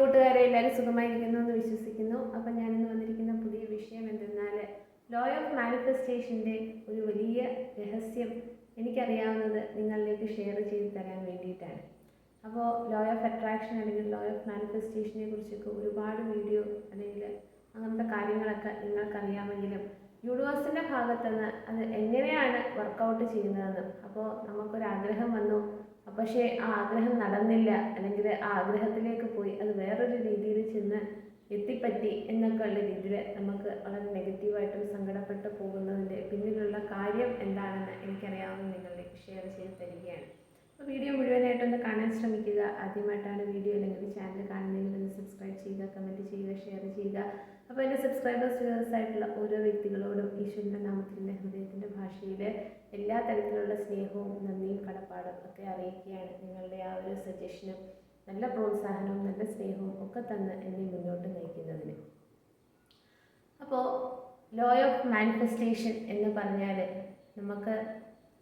കൂട്ടുകാരെ എല്ലാവരും സുഖമായിരിക്കുന്നു എന്ന് വിശ്വസിക്കുന്നു. അപ്പം ഞാനിന്ന് വന്നിരിക്കുന്ന പുതിയ വിഷയം എന്തെന്നാൽ ലോ ഓഫ് മാനിഫെസ്റ്റേഷന്റെ ഒരു വലിയ രഹസ്യം എനിക്കറിയാവുന്നത് നിങ്ങളിലേക്ക് ഷെയർ ചെയ്ത് തരാൻ വേണ്ടിയിട്ടാണ്. അപ്പോൾ ലോ ഓഫ് അട്രാക്ഷൻ അല്ലെങ്കിൽ ലോ ഓഫ് മാനിഫെസ്റ്റേഷനെ കുറിച്ചൊക്കെ ഒരുപാട് വീഡിയോ അല്ലെങ്കിൽ അങ്ങനത്തെ കാര്യങ്ങളൊക്കെ നിങ്ങൾക്കറിയാമെങ്കിലും യൂണിവേഴ്സിന്റെ ഭാഗത്തുനിന്ന് അത് എങ്ങനെയാണ് വർക്കൗട്ട് ചെയ്യുന്നതെന്ന്. അപ്പോൾ നമുക്കൊരാഗ്രഹം വന്നു. പക്ഷേ ആ ആഗ്രഹം നടന്നില്ല. അല്ലെങ്കിൽ ആ ആഗ്രഹത്തിലേക്ക് പോയി. അത് വേറൊരു രീതിയിൽ ചെന്ന് എത്തിപ്പറ്റി എന്നൊക്കെ ഉള്ള രീതിയിൽ നമുക്ക് വളരെ നെഗറ്റീവായിട്ടും സങ്കടപ്പെട്ട് പോകുന്നതിന്റെ പിന്നിലുള്ള കാര്യം എന്താണെന്ന് എനിക്കറിയാവുന്ന നിങ്ങളിലേക്ക് ഷെയർ ചെയ്ത് തരികയാണ്. അപ്പോൾ വീഡിയോ മുഴുവനായിട്ടൊന്ന് കാണാൻ ശ്രമിക്കുക. ആദ്യമായിട്ടാണ് വീഡിയോ അല്ലെങ്കിൽ ചാനൽ കാണുന്നതെങ്കിൽ ഒന്ന് സബ്സ്ക്രൈബ് ചെയ്യുക കമന്റ് ചെയ്യുക ഷെയർ ചെയ്യുക. അപ്പോൾ എന്റെ സബ്സ്ക്രൈബേഴ്സ് വ്യൂവേഴ്സ് ആയിട്ടുള്ള ഓരോ വ്യക്തികളോടും ഈശ്വരന്റെ നാമത്തിന്റെ ഹൃദയത്തിന്റെ ഭാഷയിൽ എല്ലാ തരത്തിലുള്ള സ്നേഹവും നന്ദിയും കടപ്പാടും ഒക്കെ അറിയിക്കുകയാണ്. നിങ്ങളുടെ ആ ഒരു സജഷനും നല്ല പ്രോത്സാഹനവും നല്ല സ്നേഹവും ഒക്കെ തന്ന് എന്നെ മുന്നോട്ട് നയിക്കുന്നതിന്. അപ്പോൾ ലോ ഓഫ് മാനിഫെസ്റ്റേഷൻ എന്ന് പറഞ്ഞാൽ നമുക്ക്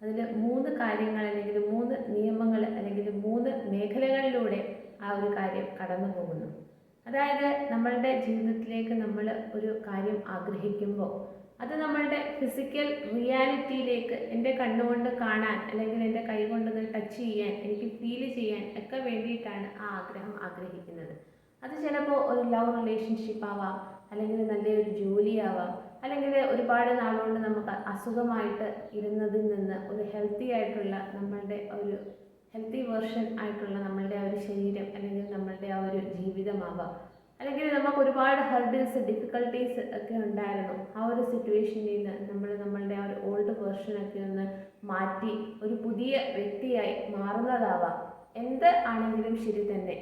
അതിൽ മൂന്ന് കാര്യങ്ങൾ അല്ലെങ്കിൽ മൂന്ന് നിയമങ്ങൾ അല്ലെങ്കിൽ മൂന്ന് മേഖലകളിലൂടെ ആ ഒരു കാര്യം കടന്നു പോകുന്നു അതായത് നമ്മളുടെ ജീവിതത്തിലേക്ക് നമ്മൾ ഒരു കാര്യം ആഗ്രഹിക്കുമ്പോൾ അത് നമ്മളുടെ ഫിസിക്കൽ റിയാലിറ്റിയിലേക്ക് എന്റെ കണ്ണുകൊണ്ട് കാണാൻ അല്ലെങ്കിൽ എന്റെ കൈ കൊണ്ട് ടച്ച് ചെയ്യാൻ എനിക്ക് ഫീൽ ചെയ്യാൻ ഒക്കെ വേണ്ടിയിട്ടാണ് ആ ആഗ്രഹം ആഗ്രഹിക്കുന്നത്. അത് ചിലപ്പോൾ ഒരു ലവ് റിലേഷൻഷിപ്പ് ആവാം അല്ലെങ്കിൽ നല്ലൊരു ജോലിയാവാം അല്ലെങ്കിൽ ഒരുപാട് നാളുകൊണ്ട് നമുക്ക് അസുഖമായിട്ട് ഇരുന്നതിൽ നിന്ന് ഒരു ഹെൽത്തി ആയിട്ടുള്ള നമ്മളുടെ ഒരു ഹെൽത്തി വേർഷൻ ആയിട്ടുള്ള നമ്മളുടെ ആ ഒരു ശരീരം അല്ലെങ്കിൽ നമ്മളുടെ ആ ഒരു ജീവിതമാവാം. അല്ലെങ്കിൽ നമുക്ക് ഒരുപാട് ഹർഡിൽസ് ഡിഫിക്കൽട്ടീസ് ഒക്കെ ഉണ്ടായിരുന്നു. ആ ഒരു സിറ്റുവേഷനിൽ നിന്ന് നമ്മൾ നമ്മളുടെ ആ ഒരു ഓൾഡ് വേർഷനൊക്കെ ഒന്ന് മാറ്റി ഒരു പുതിയ വ്യക്തിയായി മാറുന്നതാവാം. എന്ത് ആണെങ്കിലും ശരി തന്നെ.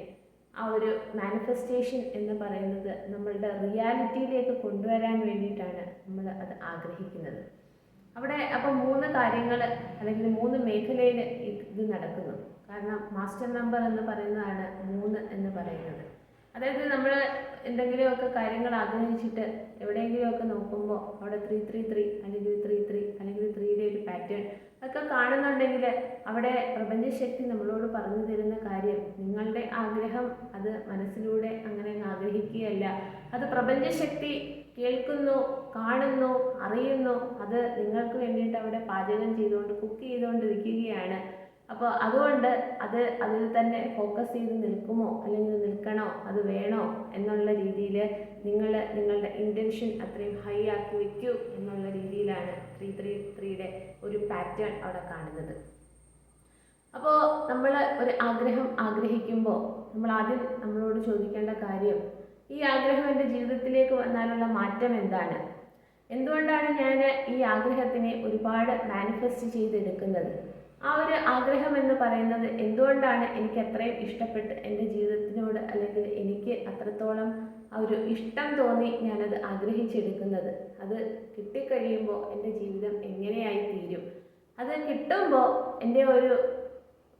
ആ ഒരു മാനിഫെസ്റ്റേഷൻ എന്ന് പറയുന്നത് നമ്മളുടെ റിയാലിറ്റിയിലേക്ക് കൊണ്ടുവരാൻ വേണ്ടിയിട്ടാണ് നമ്മൾ അത് ആഗ്രഹിക്കുന്നത്. അവിടെ അപ്പോൾ മൂന്ന് കാര്യങ്ങൾ അല്ലെങ്കിൽ മൂന്ന് മേഖലയിൽ ഇത് നടക്കുന്നു. കാരണം മാസ്റ്റർ നമ്പർ എന്ന് പറയുന്നതാണ് മൂന്ന് എന്ന് പറയുന്നത്. അതായത് നമ്മൾ എന്തെങ്കിലുമൊക്കെ കാര്യങ്ങൾ ആഗ്രഹിച്ചിട്ട് എവിടെയെങ്കിലുമൊക്കെ നോക്കുമ്പോൾ അവിടെ ത്രീ ത്രീ ത്രീ അല്ലെങ്കിൽ ത്രീ ത്രീ അല്ലെങ്കിൽ ത്രീയുടെ ഒരു പാറ്റേൺ ഒക്കെ കാണുന്നുണ്ടെങ്കിൽ അവിടെ പ്രപഞ്ചശക്തി നമ്മളോട് പറഞ്ഞു തരുന്ന കാര്യം നിങ്ങളുടെ ആഗ്രഹം അത് മനസ്സിലൂടെ അങ്ങനെ ആഗ്രഹിക്കുകയല്ല. അത് പ്രപഞ്ചശക്തി കേൾക്കുന്നു കാണുന്നു അറിയുന്നു. അത് നിങ്ങൾക്ക് വേണ്ടിയിട്ട് അവിടെ പാചകം ചെയ്തുകൊണ്ട് കുക്ക് ചെയ്തുകൊണ്ടിരിക്കുകയാണ്. അപ്പോൾ അതുകൊണ്ട് അത് അതിൽ തന്നെ ഫോക്കസ് ചെയ്ത് നിൽക്കുമോ? അല്ലെങ്കിൽ നിൽക്കണോ? അത് വേണോ? എന്നുള്ള രീതിയിൽ നിങ്ങൾ നിങ്ങളുടെ ഇന്റൻഷൻ അത്രയും ഹൈ ആക്കി വയ്ക്കൂ എന്നുള്ള രീതിയിലാണ് ത്രീ ത്രീ ത്രീയുടെ ഒരു പാറ്റേൺ അവിടെ കാണുന്നത്. അപ്പോൾ നമ്മൾ ഒരു ആഗ്രഹം ആഗ്രഹിക്കുമ്പോൾ നമ്മൾ ആദ്യം നമ്മളോട് ചോദിക്കേണ്ട കാര്യം ഈ ആഗ്രഹം എന്റെ ജീവിതത്തിലേക്ക് വന്നാലുള്ള മാറ്റം എന്താണ്? എന്തുകൊണ്ടാണ് ഞാൻ ഈ ആഗ്രഹത്തിനെ ഒരുപാട് മാനിഫെസ്റ്റ് ചെയ്തെടുക്കുന്നത്? ആ ഒരു ആഗ്രഹം എന്ന് പറയുന്നത് എന്തുകൊണ്ടാണ് എനിക്ക് അത്രയും ഇഷ്ടപ്പെട്ട് എന്റെ ജീവിതത്തിനോട് അല്ലെങ്കിൽ എനിക്ക് അത്രത്തോളം ആ ഒരു ഇഷ്ടം തോന്നി ഞാനത് ആഗ്രഹിച്ചെടുക്കുന്നത്? അത് കിട്ടിക്കഴിയുമ്പോൾ എന്റെ ജീവിതം എങ്ങനെയായി തീരും? അത് കിട്ടുമ്പോൾ എന്റെ ഒരു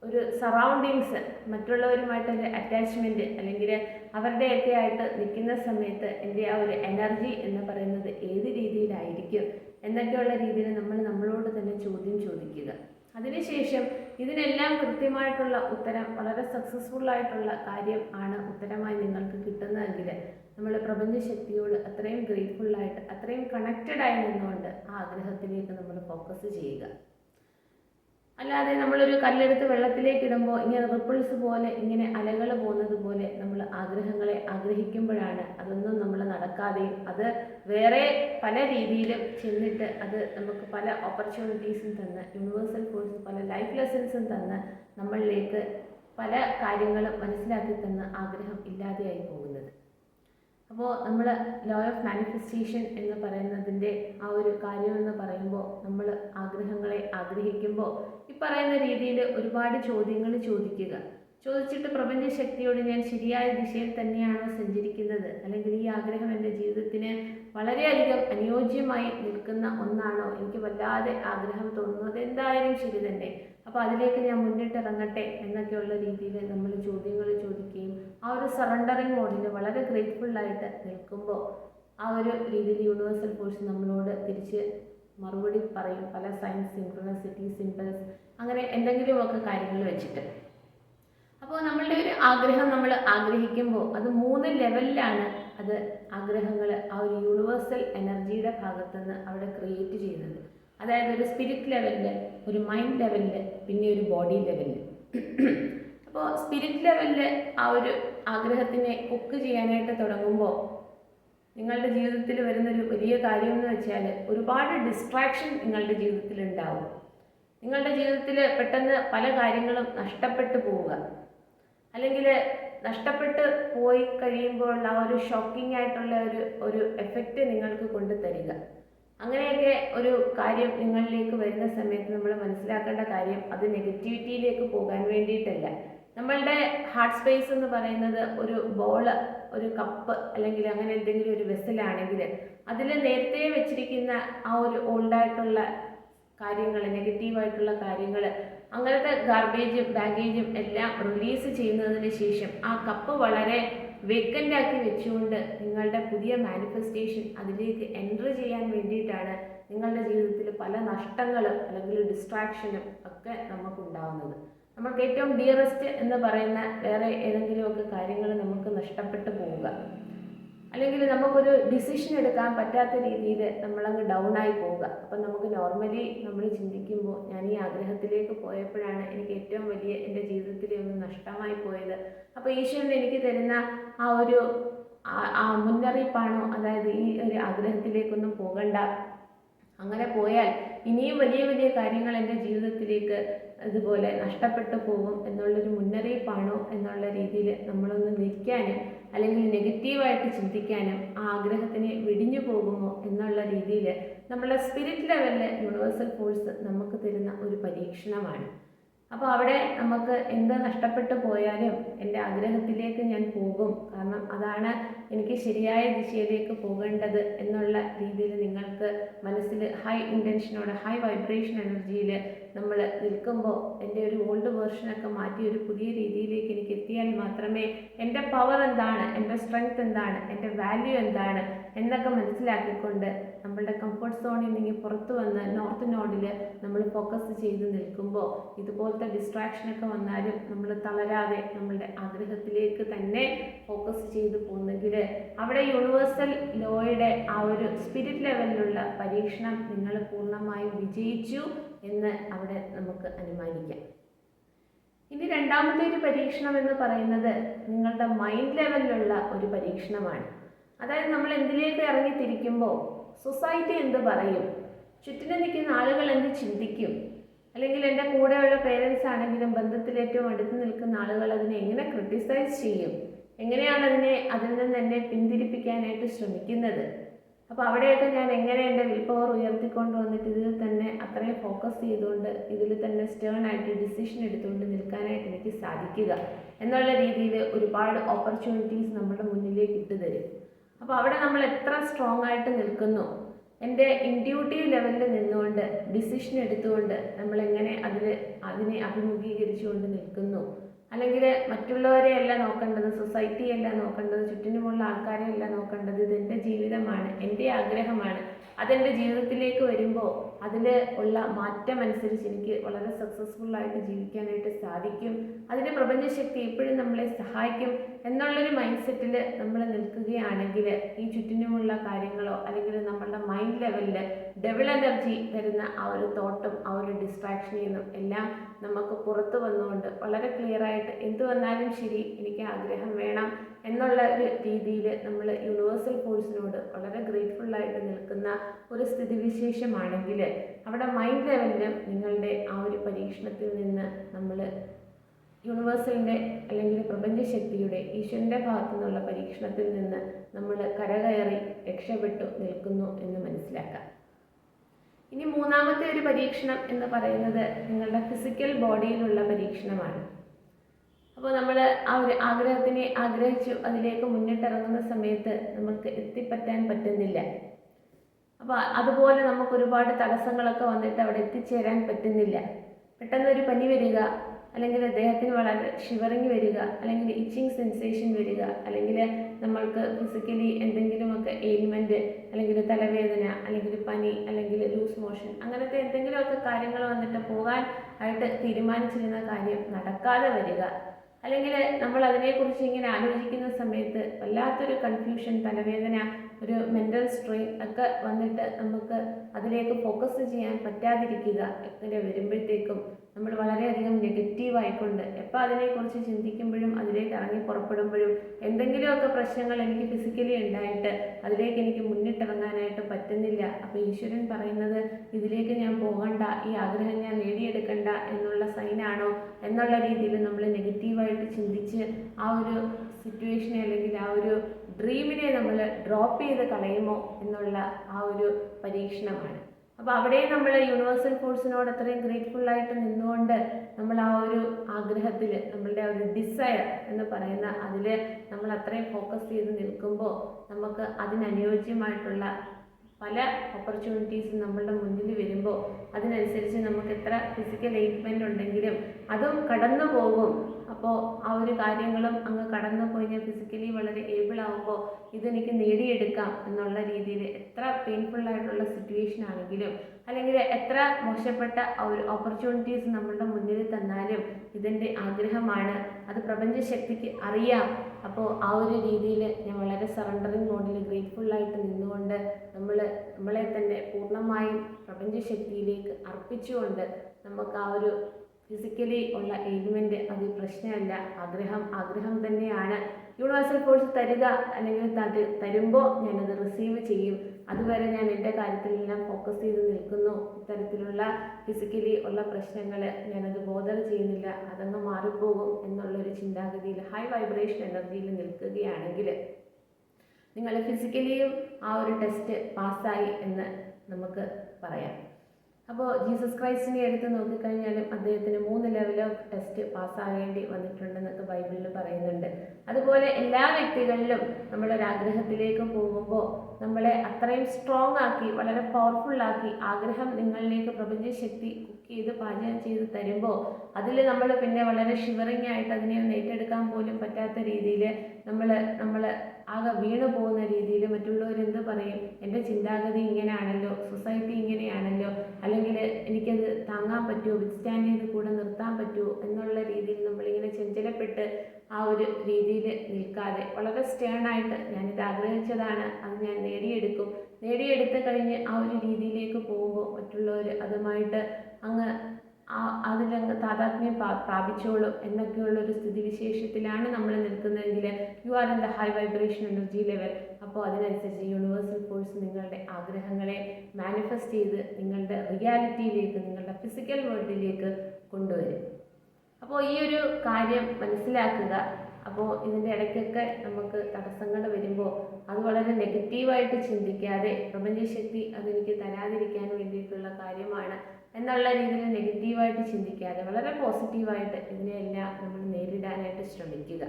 ഒരു സറൗണ്ടിങ്സ് മറ്റുള്ളവരുമായിട്ടൊരു അറ്റാച്ച്മെന്റ് അല്ലെങ്കിൽ അവരുടെയൊക്കെ ആയിട്ട് നിൽക്കുന്ന സമയത്ത് എന്റെ ആ ഒരു എനർജി എന്ന് പറയുന്നത് ഏത് രീതിയിലായിരിക്കും എന്നൊക്കെയുള്ള രീതിയിൽ നമ്മൾ നമ്മളോട് തന്നെ ചോദ്യം ചോദിക്കുക. അതിനുശേഷം ഇതിനെല്ലാം കൃത്യമായിട്ടുള്ള ഉത്തരം വളരെ സക്സസ്ഫുൾ ആയിട്ടുള്ള കാര്യം ആണ് ഉത്തരമായി നിങ്ങൾക്ക് കിട്ടുന്നതെങ്കിൽ നമ്മൾ പ്രപഞ്ചശക്തിയോട് അത്രയും ഗ്രേറ്റ്ഫുള്ളായിട്ട് അത്രയും കണക്റ്റഡായി നിന്നുകൊണ്ട് ആ ആഗ്രഹത്തിലേക്ക് നമ്മൾ ഫോക്കസ് ചെയ്യുക. അല്ലാതെ നമ്മളൊരു കല്ലെടുത്ത് വെള്ളത്തിലേക്ക് ഇടുമ്പോൾ ഇങ്ങനെ റിപ്പിൾസ് പോലെ ഇങ്ങനെ അലകൾ പോകുന്നത് പോലെ നമ്മൾ ആഗ്രഹങ്ങളെ ആഗ്രഹിക്കുമ്പോഴാണ് അതൊന്നും നമ്മൾ നടക്കാതെയും അത് വേറെ പല രീതിയിലും ചെന്നിട്ട് അത് നമുക്ക് പല ഓപ്പർച്യൂണിറ്റീസും തന്ന് യൂണിവേഴ്സൽ ഫോഴ്സ് പല ലൈഫ് ലെസൺസും തന്ന് നമ്മളിലേക്ക് പല കാര്യങ്ങളും മനസ്സിലാക്കി തന്ന ആഗ്രഹം ഇല്ലാതെയായി പോകുന്നത്. അപ്പോൾ നമ്മൾ ലോ ഓഫ് മാനിഫെസ്റ്റേഷൻ എന്ന് പറയുന്നതിന്റെ ആ ഒരു കാര്യമെന്ന് പറയുമ്പോൾ നമ്മൾ ആഗ്രഹങ്ങളെ ആഗ്രഹിക്കുമ്പോൾ പറയുന്ന രീതിയിൽ ഒരുപാട് ചോദ്യങ്ങൾ ചോദിക്കുക. ചോദിച്ചിട്ട് പ്രപഞ്ചശക്തിയോട് ഞാൻ ശരിയായ ദിശയിൽ തന്നെയാണോ സഞ്ചരിക്കുന്നത്? അല്ലെങ്കിൽ ഈ ആഗ്രഹം എന്റെ ജീവിതത്തിന് വളരെയധികം അനുയോജ്യമായി നിൽക്കുന്ന ഒന്നാണോ? എനിക്ക് വല്ലാതെ ആഗ്രഹം തോന്നുന്നത് എന്തായാലും ശരി തന്നെ. അപ്പോൾ അതിലേക്ക് ഞാൻ മുന്നിട്ടിറങ്ങട്ടെ എന്നൊക്കെയുള്ള രീതിയിൽ നമ്മൾ ചോദ്യങ്ങൾ ചോദിക്കുകയും ആ ഒരു സറണ്ടറിങ് മോഡിൽ വളരെ ഗ്രേറ്റ്ഫുള്ളായിട്ട് നിൽക്കുമ്പോൾ ആ ഒരു രീതിയിൽ യൂണിവേഴ്സൽ ഫോഴ്സ് നമ്മളോട് തിരിച്ച് മറുപടി പറയും. പല സയൻസ് സിംപ്രണസിറ്റി സിമ്പിൾസ് അങ്ങനെ എന്തെങ്കിലുമൊക്കെ കാര്യങ്ങൾ വെച്ചിട്ട്. അപ്പോൾ നമ്മളുടെ ഒരു ആഗ്രഹം നമ്മൾ ആഗ്രഹിക്കുമ്പോൾ അത് മൂന്ന് ലെവലിലാണ് അത് ആഗ്രഹങ്ങൾ ആ ഒരു യൂണിവേഴ്സൽ എനർജിയുടെ ഭാഗത്തുനിന്ന് അവിടെ ക്രിയേറ്റ് ചെയ്യുന്നത്. അതായത് ഒരു സ്പിരിറ്റ് ലെവലിൽ ഒരു മൈൻഡ് ലെവലിൽ പിന്നെ ഒരു ബോഡി ലെവലിൽ അപ്പോൾ സ്പിരിറ്റ് ലെവലിൽ ആ ഒരു ആഗ്രഹത്തിനെ കുക്ക് ചെയ്യാനായിട്ട് തുടങ്ങുമ്പോൾ നിങ്ങളുടെ ജീവിതത്തിൽ വരുന്നൊരു വലിയ കാര്യം എന്ന് വെച്ചാൽ ഒരുപാട് ഡിസ്ട്രാക്ഷൻ നിങ്ങളുടെ ജീവിതത്തിൽ ഉണ്ടാവും. നിങ്ങളുടെ ജീവിതത്തിൽ പെട്ടെന്ന് പല കാര്യങ്ങളും നഷ്ടപ്പെട്ടു പോവുക. അല്ലെങ്കിൽ നഷ്ടപ്പെട്ട് പോയി കഴിയുമ്പോൾ ആ ഒരു ഷോക്കിംഗ് ആയിട്ടുള്ള ഒരു ഒരു എഫക്റ്റ് നിങ്ങൾക്ക് കൊണ്ടു തരിക. അങ്ങനെയൊക്കെ ഒരു കാര്യം നിങ്ങളിലേക്ക് വരുന്ന സമയത്ത് നമ്മൾ മനസ്സിലാക്കേണ്ട കാര്യം അത് നെഗറ്റിവിറ്റിയിലേക്ക് പോകാൻ വേണ്ടിയിട്ടല്ല. നമ്മളുടെ ഹാർട്ട് സ്പേസ് എന്ന് പറയുന്നത് ഒരു ബോൾ ഒരു കപ്പ് അല്ലെങ്കിൽ അങ്ങനെ എന്തെങ്കിലും ഒരു വെസലാണെങ്കിൽ അതിൽ നേരത്തെ വെച്ചിരിക്കുന്ന ആ ഒരു ഓൾഡായിട്ടുള്ള കാര്യങ്ങൾ നെഗറ്റീവായിട്ടുള്ള കാര്യങ്ങൾ അങ്ങനത്തെ ഗാർബേജും ബാഗേജും എല്ലാം റിലീസ് ചെയ്യുന്നതിന് ശേഷം ആ കപ്പ് വളരെ വേക്കന്റ് ആക്കി വെച്ചുകൊണ്ട് നിങ്ങളുടെ പുതിയ മാനിഫെസ്റ്റേഷൻ അതിലേക്ക് എന്റർ ചെയ്യാൻ വേണ്ടിയിട്ടാണ് നിങ്ങളുടെ ജീവിതത്തിൽ പല നഷ്ടങ്ങളും അല്ലെങ്കിൽ ഡിസ്ട്രാക്ഷനും ഒക്കെ നമുക്കുണ്ടാവുന്നത്. നമുക്ക് ഏറ്റവും ഡിയറസ്റ്റ് എന്ന് പറയുന്ന വേറെ ഏതെങ്കിലുമൊക്കെ കാര്യങ്ങൾ നമുക്ക് നഷ്ടപ്പെട്ടു പോവുക. അല്ലെങ്കിൽ നമുക്കൊരു ഡിസിഷൻ എടുക്കാൻ പറ്റാത്ത രീതിയിൽ നമ്മളങ്ങ് ഡൗൺ ആയി പോവുക. അപ്പം നമുക്ക് നോർമലി നമ്മൾ ചിന്തിക്കുമ്പോൾ ഞാൻ ഈ ആഗ്രഹത്തിലേക്ക് പോയപ്പോഴാണ് എനിക്ക് ഏറ്റവും വലിയ എന്റെ ജീവിതത്തിലെ ഒന്ന് നഷ്ടമായി പോയത്. അപ്പോൾ ഈശ്വരൻ എനിക്ക് തരുന്ന ആ ഒരു മുന്നറിയിപ്പാണോ? അതായത് ഈ ഒരു ആഗ്രഹത്തിലേക്കൊന്നും പോകണ്ട. അങ്ങനെ പോയാൽ ഇനിയും വലിയ വലിയ കാര്യങ്ങൾ എന്റെ ജീവിതത്തിലേക്ക് ഇതുപോലെ നഷ്ടപ്പെട്ടു പോകും എന്നുള്ളൊരു മുന്നറിയിപ്പാണോ എന്നുള്ള രീതിയിൽ നമ്മളൊന്ന് നിൽക്കാനും അല്ലെങ്കിൽ നെഗറ്റീവായിട്ട് ചിന്തിക്കാനും ആ ആഗ്രഹത്തിനെ വെടിഞ്ഞു പോകുമോ എന്നുള്ള രീതിയിൽ നമ്മളെ സ്പിരിറ്റ് ലെവലിലെ യൂണിവേഴ്സൽ ഫോഴ്സ് നമുക്ക് തരുന്ന ഒരു പരീക്ഷണമാണ്. അപ്പോൾ അവിടെ നമുക്ക് എന്ത് നഷ്ടപ്പെട്ടു പോയാലും എന്റെ ആഗ്രഹത്തിലേക്ക് ഞാൻ പോകും. കാരണം അതാണ് എനിക്ക് ശരിയായ ദിശയിലേക്ക് പോകേണ്ടത് എന്നുള്ള രീതിയിൽ നിങ്ങൾക്ക് മനസ്സിൽ ഹൈ ഇന്റൻഷനോടെ ഹൈ വൈബ്രേഷൻ എനർജിയിൽ നമ്മൾ നിൽക്കുമ്പോൾ എന്റെ ഒരു ഓൾഡ് വേർഷനൊക്കെ മാറ്റി ഒരു പുതിയ രീതിയിലേക്ക് എനിക്ക് എത്തിയാൽ മാത്രമേ എന്റെ പവർ എന്താണ് എന്റെ സ്ട്രെങ്ത് എന്താണ് എന്റെ വാല്യൂ എന്താണ് എന്നൊക്കെ മനസ്സിലാക്കിക്കൊണ്ട് നമ്മളുടെ കംഫർട്ട് സോണിൽ നിന്ന് പുറത്തു വന്ന് നോർത്ത് നോഡിൽ നമ്മൾ ഫോക്കസ് ചെയ്ത് നിൽക്കുമ്പോൾ ഇതുപോലത്തെ ഡിസ്ട്രാക്ഷനൊക്കെ വന്നാലും നമ്മൾ തളരാതെ നമ്മളുടെ ആഗ്രഹത്തിലേക്ക് തന്നെ ഫോക്കസ് ചെയ്ത് പോകുന്നെങ്കിൽ അവിടെ യൂണിവേഴ്സൽ ലോയുടെ ആ ഒരു സ്പിരിറ്റ് ലെവലിലുള്ള പരീക്ഷണം നിങ്ങൾ പൂർണമായും വിജയിച്ചു. എന്ന് അവിടെ നമുക്ക് അനുമാനിക്കാം. ഇനി രണ്ടാമത്തെ ഒരു പരീക്ഷണം എന്ന് പറയുന്നത് നിങ്ങളുടെ മൈൻഡ് ലെവലിലുള്ള ഒരു പരീക്ഷണമാണ്. അതായത് നമ്മൾ എന്തിലേക്ക് ഇറങ്ങിത്തിരിക്കുമ്പോൾ സൊസൈറ്റി എന്ത് പറയും? ചുറ്റിന് നിൽക്കുന്ന ആളുകൾ എന്ത് ചിന്തിക്കും? അല്ലെങ്കിൽ എന്റെ കൂടെയുള്ള പേരൻസ് ആണെങ്കിലും ബന്ധത്തിൽ ഏറ്റവും അടുത്ത് നിൽക്കുന്ന ആളുകൾ അതിനെ എങ്ങനെ ക്രിട്ടിസൈസ് ചെയ്യും? എങ്ങനെയാണ് അതിനെ അതിൽ നിന്ന് എന്നെ പിന്തിരിപ്പിക്കാനായിട്ട് ശ്രമിക്കുന്നത്? അപ്പോൾ അവിടെയൊക്കെ ഞാൻ എങ്ങനെ എന്റെ വിൽ പവർ ഉയർത്തിക്കൊണ്ട് വന്നിട്ട് ഇതിൽ തന്നെ അത്രയും ഫോക്കസ് ചെയ്തുകൊണ്ട് ഇതിൽ തന്നെ സ്റ്റേൺ ആയിട്ട് ഡിസിഷൻ എടുത്തുകൊണ്ട് നിൽക്കാനായിട്ട് എനിക്ക് സാധിക്കുക എന്നുള്ള രീതിയിൽ ഒരുപാട് ഓപ്പർച്യൂണിറ്റീസ് നമ്മുടെ മുന്നിലേക്ക് ഇട്ടുതരും അപ്പോൾ അവിടെ നമ്മൾ എത്ര സ്ട്രോങ് ആയിട്ട് നിൽക്കുന്നു? എന്റെ ഇൻഡ്യൂട്ടീവ് ലെവലിൽ നിന്നുകൊണ്ട് ഡിസിഷൻ എടുത്തുകൊണ്ട് നമ്മൾ എങ്ങനെ അതിൽ അതിനെ അഭിമുഖീകരിച്ചുകൊണ്ട് നിൽക്കുന്നു? അല്ലെങ്കിൽ മറ്റുള്ളവരെ അല്ല നോക്കേണ്ടത് സൊസൈറ്റിയെ അല്ല നോക്കേണ്ടത് ചുറ്റിനുമുള്ള ആൾക്കാരെ അല്ല നോക്കേണ്ടത്. എന്റെ ജീവിതമാണ് എന്റെ ആഗ്രഹമാണ്. അതെന്റെ ജീവിതത്തിലേക്ക് വരുമ്പോൾ അതിൽ ഉള്ള മാറ്റം അനുസരിച്ച് എനിക്ക് വളരെ സക്സസ്ഫുൾ ആയിട്ട് ജീവിക്കാനായിട്ട് സാധിക്കും. അതിന്റെ പ്രപഞ്ചശക്തി എപ്പോഴും നമ്മളെ സഹായിക്കും എന്നുള്ളൊരു മൈൻഡ് സെറ്റിൽ നമ്മൾ നിൽക്കുകയാണെങ്കിൽ ഈ ചുറ്റിനുമുള്ള കാര്യങ്ങളോ അല്ലെങ്കിൽ നമ്മളുടെ മൈൻഡ് ലെവലിൽ ഡബിൾ എനർജി തരുന്ന ആ ഒരു തോട്ടും ആ ഒരു ഡിസ്ട്രാക്ഷനിൽ നിന്നും എല്ലാം നമുക്ക് പുറത്തു വന്നുകൊണ്ട് വളരെ ക്ലിയറായിട്ട് എന്ത് വന്നാലും ശരി എനിക്ക് ആഗ്രഹം വേണം എന്നുള്ള ഒരു രീതിയിൽ നമ്മൾ യൂണിവേഴ്സൽ ഫോഴ്സിനോട് വളരെ ഗ്രേറ്റ്ഫുൾ ആയിട്ട് നിൽക്കുന്ന ഒരു സ്ഥിതിവിശേഷമാണെങ്കിൽ അവിടെ മൈൻഡ് ലെവലിലും നിങ്ങളുടെ ആ ഒരു പരീക്ഷണത്തിൽ നിന്ന് നമ്മൾ യൂണിവേഴ്സലിന്റെ അല്ലെങ്കിൽ പ്രപഞ്ചശക്തിയുടെ ഈശ്വരന്റെ ഭാഗത്തു നിന്നുള്ള പരീക്ഷണത്തിൽ നിന്ന് നമ്മൾ കരകയറി രക്ഷപ്പെട്ടു നിൽക്കുന്നു എന്ന് മനസ്സിലാക്കാം. ഇനി മൂന്നാമത്തെ ഒരു പരീക്ഷണം എന്ന് പറയുന്നത് നിങ്ങളുടെ ഫിസിക്കൽ ബോഡിയിലുള്ള പരീക്ഷണമാണ്. അപ്പോൾ നമ്മൾ ആ ഒരു ആഗ്രഹത്തിനെ ആഗ്രഹിച്ചു അതിലേക്ക് മുന്നിട്ടിറങ്ങുന്ന സമയത്ത് നമുക്ക് എത്തിപ്പറ്റാൻ പറ്റുന്നില്ല. അപ്പോൾ അതുപോലെ നമുക്ക് ഒരുപാട് തടസ്സങ്ങളൊക്കെ വന്നിട്ട് അവിടെ എത്തിച്ചേരാൻ പറ്റുന്നില്ല. പെട്ടെന്ന് ഒരു പനി വരിക അല്ലെങ്കിൽ അദ്ദേഹത്തിന് വളരെ ഷിവറിങ് വരിക അല്ലെങ്കിൽ ഇച്ചിങ് സെൻസേഷൻ വരിക അല്ലെങ്കിൽ നമ്മൾക്ക് ഫിസിക്കലി എന്തെങ്കിലുമൊക്കെ എയിൽമെന്റ് അല്ലെങ്കിൽ തലവേദന അല്ലെങ്കിൽ പനി അല്ലെങ്കിൽ ലൂസ് മോഷൻ അങ്ങനത്തെ എന്തെങ്കിലുമൊക്കെ കാര്യങ്ങൾ വന്നിട്ട് പോകാൻ ആയിട്ട് തീരുമാനിച്ചിരുന്ന കാര്യം നടക്കാതെ വരിക. അല്ലെങ്കിൽ നമ്മൾ അതിനെക്കുറിച്ച് ഇങ്ങനെ ആലോചിക്കുന്ന സമയത്ത് വല്ലാത്തൊരു കൺഫ്യൂഷൻ തലവേദന ഒരു മെന്റൽ സ്ട്രെയിൻ ഒക്കെ വന്നിട്ട് നമുക്ക് അതിലേക്ക് ഫോക്കസ് ചെയ്യാൻ പറ്റാതിരിക്കുക ഇങ്ങനെ വരുമ്പോഴത്തേക്കും നമ്മൾ വളരെയധികം നെഗറ്റീവായിക്കൊണ്ട് എപ്പോൾ അതിനെക്കുറിച്ച് ചിന്തിക്കുമ്പോഴും അതിലേക്ക് ഇറങ്ങി പുറപ്പെടുമ്പോഴും എന്തെങ്കിലുമൊക്കെ പ്രശ്നങ്ങൾ എനിക്ക് ഫിസിക്കലി ഉണ്ടായിട്ട് അതിലേക്ക് എനിക്ക് മുന്നിട്ടിറങ്ങാനായിട്ട് പറ്റുന്നില്ല. അപ്പോൾ ഈശ്വരൻ പറയുന്നത് ഇതിലേക്ക് ഞാൻ പോകണ്ട ഈ ആഗ്രഹം ഞാൻ നേടിയെടുക്കണ്ട എന്നുള്ള സൈനാണോ എന്നുള്ള രീതിയിൽ നമ്മൾ നെഗറ്റീവായിട്ട് ചിന്തിച്ച് ആ ഒരു സിറ്റുവേഷനെ അല്ലെങ്കിൽ ആ ഒരു ഡ്രീമിനെ നമ്മൾ ഡ്രോപ്പ് ചെയ്ത് കളയുമോ എന്നുള്ള ആ ഒരു പരീക്ഷണമാണ്. അപ്പോൾ അവിടെ നമ്മൾ യൂണിവേഴ്സൽ ഫോഴ്സിനോട് അത്രയും ഗ്രേറ്റ്ഫുൾ ആയിട്ട് നിന്നുകൊണ്ട് നമ്മൾ ആ ഒരു ആഗ്രഹത്തിൽ നമ്മളുടെ ആ ഒരു ഡിസയർ എന്ന് പറയുന്ന അതിൽ നമ്മൾ അത്രയും ഫോക്കസ് ചെയ്ത് നിൽക്കുമ്പോൾ നമുക്ക് അതിനനുയോജ്യമായിട്ടുള്ള പല ഓപ്പർച്യൂണിറ്റീസും നമ്മളുടെ മുന്നിൽ വരുമ്പോൾ അതിനനുസരിച്ച് നമുക്ക് എത്ര ഫിസിക്കൽ എയ്റ്റ്മെന്റ് ഉണ്ടെങ്കിലും അതും കടന്നു പോകും. അപ്പോൾ ആ ഒരു കാര്യങ്ങളും അങ്ങ് കടന്നു പോയി. ഞാൻ ഫിസിക്കലി വളരെ ഏബിൾ ആകുമ്പോൾ ഇതെനിക്ക് നേടിയെടുക്കാം എന്നുള്ള രീതിയിൽ എത്ര പെയിൻഫുൾ ആയിട്ടുള്ള സിറ്റുവേഷൻ ആണെങ്കിലും അല്ലെങ്കിൽ എത്ര മോശപ്പെട്ട ഒരു ഓപ്പർച്യൂണിറ്റീസ് നമ്മളുടെ മുന്നിൽ തന്നാലും ഇതിന്റെ ആഗ്രഹമാണ്. അത് പ്രപഞ്ചശക്തിക്ക് അറിയാം. അപ്പോൾ ആ ഒരു രീതിയിൽ ഞാൻ വളരെ സറണ്ടറിങ് മോഡിൽ ഗ്രേറ്റ്ഫുൾ ആയിട്ട് നിന്നുകൊണ്ട് നമ്മൾ നമ്മളെ തന്നെ പൂർണമായും പ്രപഞ്ചശക്തിയിലേക്ക് അർപ്പിച്ചുകൊണ്ട് നമുക്ക് ആ ഒരു ഫിസിക്കലി ഉള്ള എയിൽമെന്റ് അത് പ്രശ്നമല്ല. ആഗ്രഹം ആഗ്രഹം തന്നെയാണ്. യൂണിവേഴ്സൽ കോഴ്സ് തരിക അല്ലെങ്കിൽ തട്ട് തരുമ്പോൾ ഞാനത് റിസീവ് ചെയ്യും. അതുവരെ ഞാൻ എന്റെ കാര്യത്തിലെല്ലാം ഫോക്കസ് ചെയ്ത് നിൽക്കുന്നു. ഇത്തരത്തിലുള്ള ഫിസിക്കലി ഉള്ള പ്രശ്നങ്ങൾ ഞാനത് ബോധർ ചെയ്യുന്നില്ല. അതങ്ങ് മാറിപ്പോകും എന്നുള്ളൊരു ചിന്താഗതിയിൽ ഹൈ വൈബ്രേഷൻ എനർജിയിൽ നിൽക്കുകയാണെങ്കിൽ നിങ്ങൾ ഫിസിക്കലിയും ആ ഒരു ടെസ്റ്റ് പാസ്സായി എന്ന് നമുക്ക് പറയാം. അപ്പോൾ ജീസസ് ക്രൈസ്റ്റിനെ എടുത്ത് നോക്കിക്കഴിഞ്ഞാലും അദ്ദേഹത്തിന് മൂന്ന് ലെവൽ ഓഫ് ടെസ്റ്റ് പാസ്സാകേണ്ടി വന്നിട്ടുണ്ടെന്നൊക്കെ ബൈബിളിൽ പറയുന്നുണ്ട്. അതുപോലെ എല്ലാ വ്യക്തികളിലും നമ്മളൊരാഗ്രഹത്തിലേക്ക് പോകുമ്പോൾ നമ്മളെ അത്രയും സ്ട്രോങ് ആക്കി വളരെ പവർഫുൾ ആക്കി ആഗ്രഹം നിങ്ങളിലേക്ക് പ്രപഞ്ചശക്തി ചെയ്ത് പാചകം ചെയ്ത് തരുമ്പോൾ അതിൽ നമ്മൾ പിന്നെ വളരെ ഷിവറിങ് ആയിട്ട് അതിനെ ഒന്ന് ഏറ്റെടുക്കാൻ പോലും പറ്റാത്ത രീതിയിൽ നമ്മൾ നമ്മൾ ആകെ വീണു പോകുന്ന രീതിയിൽ മറ്റുള്ളവരെന്ത് പറയും? എന്റെ ചിന്താഗതി ഇങ്ങനെയാണല്ലോ സൊസൈറ്റി ഇങ്ങനെയാണല്ലോ അല്ലെങ്കിൽ എനിക്കത് താങ്ങാൻ പറ്റുമോ? വിത്ത്സ്റ്റാൻഡ് ചെയ്ത് കൂടെ നിർത്താൻ പറ്റുമോ? എന്നുള്ള രീതിയിൽ നമ്മളിങ്ങനെ ചഞ്ചലപ്പെട്ട് ആ ഒരു രീതിയിൽ നിൽക്കാതെ വളരെ സ്റ്റേൺ ആയിട്ട് ഞാനിത് ആഗ്രഹിച്ചതാണ്. അത് ഞാൻ നേടിയെടുക്കും. നേടിയെടുത്ത് കഴിഞ്ഞ് ആ ഒരു രീതിയിലേക്ക് പോകുമ്പോൾ മറ്റുള്ളവർ അതുമായിട്ട് അങ്ങ് ആ അതിലങ്ങ് താതാത്മ്യം പ്രാ പ്രാപിച്ചോളും എന്നൊക്കെയുള്ളൊരു സ്ഥിതിവിശേഷത്തിലാണ് നമ്മൾ നിൽക്കുന്നതെങ്കിൽ you are in the high vibration energy level അപ്പോൾ അതിനനുസരിച്ച് യൂണിവേഴ്സൽ ഫോഴ്സ് നിങ്ങളുടെ ആഗ്രഹങ്ങളെ മാനിഫെസ്റ്റ് ചെയ്ത് നിങ്ങളുടെ റിയാലിറ്റിയിലേക്ക് നിങ്ങളുടെ ഫിസിക്കൽ വേൾഡിലേക്ക് കൊണ്ടുവരും. അപ്പോൾ ഈ ഒരു കാര്യം മനസ്സിലാക്കുക. അപ്പോൾ ഇതിന്റെ ഇടയ്ക്കൊക്കെ നമുക്ക് തടസ്സങ്ങൾ വരുമ്പോൾ അത് വളരെ നെഗറ്റീവായിട്ട് ചിന്തിക്കാതെ പ്രപഞ്ചശക്തി അതെനിക്ക് തരാതിരിക്കാൻ വേണ്ടിയിട്ടുള്ള കാര്യമാണ് എന്നുള്ള രീതിയിൽ നെഗറ്റീവായിട്ട് ചിന്തിക്കാതെ വളരെ പോസിറ്റീവായിട്ട് ഇതിനെയെല്ലാം നമ്മൾ നേരിടാനായിട്ട് ശ്രമിക്കുക.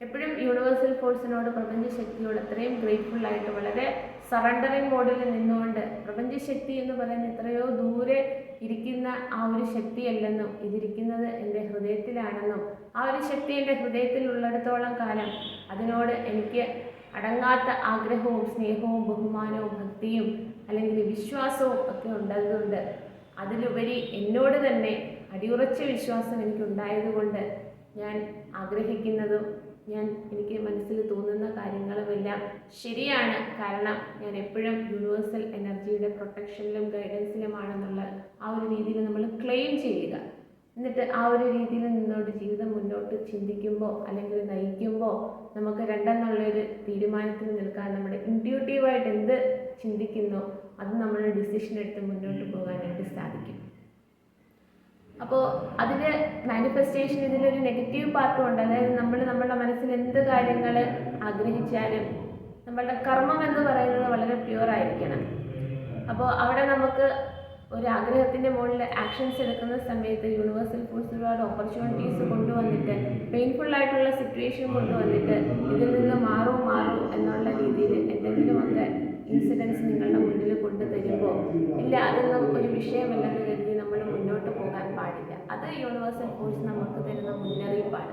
എപ്പോഴും യൂണിവേഴ്സൽ ഫോഴ്സിനോട് പ്രപഞ്ചശക്തിയോട് അത്രയും ഗ്രേറ്റ്ഫുൾ ആയിട്ട് വളരെ സറണ്ടറിങ് മോഡിൽ നിന്നുകൊണ്ട് പ്രപഞ്ചശക്തി എന്ന് പറയുന്ന എത്രയോ ദൂരെ ഇരിക്കുന്ന ആ ഒരു ശക്തിയല്ലെന്നും ഇതിരിക്കുന്നത് എന്റെ ഹൃദയത്തിലാണെന്നും ആ ഒരു ശക്തി എന്റെ ഹൃദയത്തിൽ ഉള്ളിടത്തോളം കാലം അതിനോട് എനിക്ക് അടങ്ങാത്ത ആഗ്രഹവും സ്നേഹവും ബഹുമാനവും ഭക്തിയും അല്ലെങ്കിൽ വിശ്വാസവും ഒക്കെ ഉണ്ടായതുകൊണ്ട് അതിലുപരി എന്നോട് തന്നെ അടിയുറച്ച വിശ്വാസം എനിക്കുണ്ടായതുകൊണ്ട് ഞാൻ ആഗ്രഹിക്കുന്നതും ഞാൻ എനിക്ക് മനസ്സിൽ തോന്നുന്ന കാര്യങ്ങളുമെല്ലാം ശരിയാണ്. കാരണം ഞാൻ എപ്പോഴും യൂണിവേഴ്സൽ എനർജിയുടെ പ്രൊട്ടക്ഷനിലും ഗൈഡൻസിലുമാണെന്നുള്ള ആ ഒരു രീതിയിൽ നമ്മൾ ക്ലെയിം ചെയ്യുക. എന്നിട്ട് ആ ഒരു രീതിയിൽ നിന്നോട്ട് ജീവിതം മുന്നോട്ട് ചിന്തിക്കുമ്പോൾ അല്ലെങ്കിൽ നയിക്കുമ്പോൾ നമുക്ക് രണ്ടെന്നുള്ളൊരു തീരുമാനത്തിൽ നിൽക്കാൻ നമ്മുടെ ഇന്റ്യൂട്ടീവായിട്ട് എന്ത് ചിന്തിക്കുന്നോ അത് നമ്മൾ ഡിസിഷൻ എടുത്ത് മുന്നോട്ട് പോകാനായിട്ട് സാധിക്കും. അപ്പോൾ അതിന് മാനിഫെസ്റ്റേഷൻ ഇതിലൊരു നെഗറ്റീവ് പാർട്ടും ഉണ്ട്. അതായത് നമ്മൾ നമ്മുടെ മനസ്സിൽ എന്ത് കാര്യങ്ങൾ ആഗ്രഹിച്ചാലും നമ്മളുടെ കർമ്മം എന്ന് പറയുന്നത് വളരെ പ്യുവർ ആയിരിക്കണം. അപ്പോൾ അവിടെ നമുക്ക് ഒരു ആഗ്രഹത്തിന്റെ മുകളിൽ ആക്ഷൻസ് എടുക്കുന്ന സമയത്ത് യൂണിവേഴ്സൽ ഫോഴ്സ് ഒരുപാട് ഓപ്പർച്യൂണിറ്റീസ് കൊണ്ടുവന്നിട്ട് പെയിൻഫുൾ ആയിട്ടുള്ള സിറ്റുവേഷൻ കൊണ്ടുവന്നിട്ട് ഇതിൽ നിന്ന് മാറും മാറും എന്നുള്ള രീതിയിൽ എന്തെങ്കിലുമൊക്കെ ഇൻസിഡൻസ് നിങ്ങളുടെ മുന്നിൽ കൊണ്ടു തരുമ്പോൾ ഇല്ല അതൊന്നും ഒരു വിഷയമല്ലെന്ന് കരുതി നമ്മൾ മുന്നോട്ട് പോകാൻ പാടില്ല അത് യൂണിവേഴ്സ് എപ്പോഴും നമുക്ക് തരുന്ന മുന്നറിയിപ്പാണ്.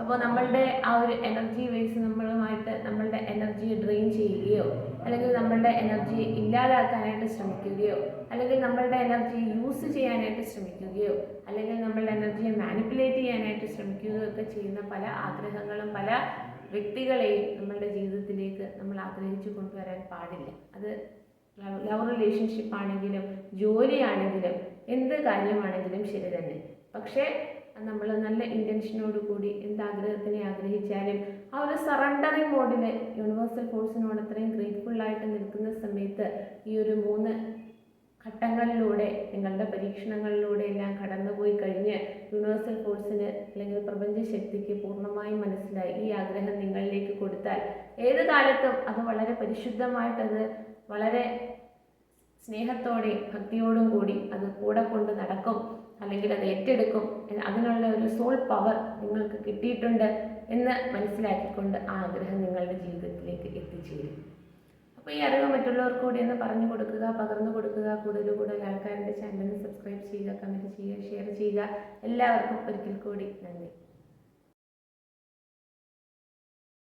അപ്പോൾ നമ്മളുടെ ആ ഒരു എനർജി വേസ് നമ്മളുമായിട്ട് നമ്മളുടെ എനർജി ഡ്രെയിൻ ചെയ്യുകയോ അല്ലെങ്കിൽ നമ്മളുടെ എനർജി ഇല്ലാതാക്കാനായിട്ട് ശ്രമിക്കുകയോ അല്ലെങ്കിൽ നമ്മളുടെ എനർജി യൂസ് ചെയ്യാനായിട്ട് ശ്രമിക്കുകയോ അല്ലെങ്കിൽ നമ്മളുടെ എനർജിയെ മാനിപ്പുലേറ്റ് ചെയ്യാനായിട്ട് ശ്രമിക്കുകയോ ഒക്കെ ചെയ്യുന്ന പല ആഗ്രഹങ്ങളും പല വ്യക്തികളെയും നമ്മളുടെ ജീവിതത്തിലേക്ക് നമ്മൾ ആഗ്രഹിച്ചു കൊണ്ടുവരാൻ പാടില്ല. അത് ലവ് റിലേഷൻഷിപ്പ് ആണെങ്കിലും ജോലിയാണെങ്കിലും എന്ത് കാര്യമാണെങ്കിലും ശരി തന്നെ. പക്ഷേ നമ്മൾ നല്ല ഇന്റൻഷനോട് കൂടി എന്ത് ആഗ്രഹത്തിനെ ആഗ്രഹിച്ചാലും ആ ഒരു സറണ്ടറിങ് മോഡിൽ യൂണിവേഴ്സൽ ഫോഴ്സിനോട് അത്രയും ഗ്രേറ്റ്ഫുള്ളായിട്ട് നിൽക്കുന്ന സമയത്ത് ഈ ഒരു മൂന്ന് ഘട്ടങ്ങളിലൂടെ നിങ്ങളുടെ പരീക്ഷണങ്ങളിലൂടെ എല്ലാം കടന്നുപോയി കഴിഞ്ഞ് യൂണിവേഴ്സൽ ഫോഴ്സിന് അല്ലെങ്കിൽ പ്രപഞ്ച ശക്തിക്ക് പൂർണമായും മനസ്സിലായി. ഈ ആഗ്രഹം നിങ്ങളിലേക്ക് കൊടുത്താൽ ഏത് കാലത്തും അത് വളരെ പരിശുദ്ധമായിട്ടത് വളരെ സ്നേഹത്തോടെയും ഭക്തിയോടും കൂടി അത് കൂടെ കൊണ്ട് നടക്കും അല്ലെങ്കിൽ അത് ഏറ്റെടുക്കും. അതിനുള്ള ഒരു സോൾ പവർ നിങ്ങൾക്ക് കിട്ടിയിട്ടുണ്ട് എന്ന് മനസ്സിലാക്കിക്കൊണ്ട് ആ ആഗ്രഹം നിങ്ങളുടെ ജീവിതത്തിലേക്ക് എത്തിച്ചേരും. അപ്പോൾ ഈ അറിവ് മറ്റുള്ളവർക്ക് കൂടി ഒന്ന് പറഞ്ഞു കൊടുക്കുക പകർന്നു കൊടുക്കുക കൂടുതൽ കൂടുതൽ ആൾക്കാരുടെ ചാനലിന് സബ്സ്ക്രൈബ് ചെയ്യുക കമന്റ് ചെയ്യുക ഷെയർ ചെയ്യുക. എല്ലാവർക്കും ഒരിക്കൽ കൂടി നന്ദി.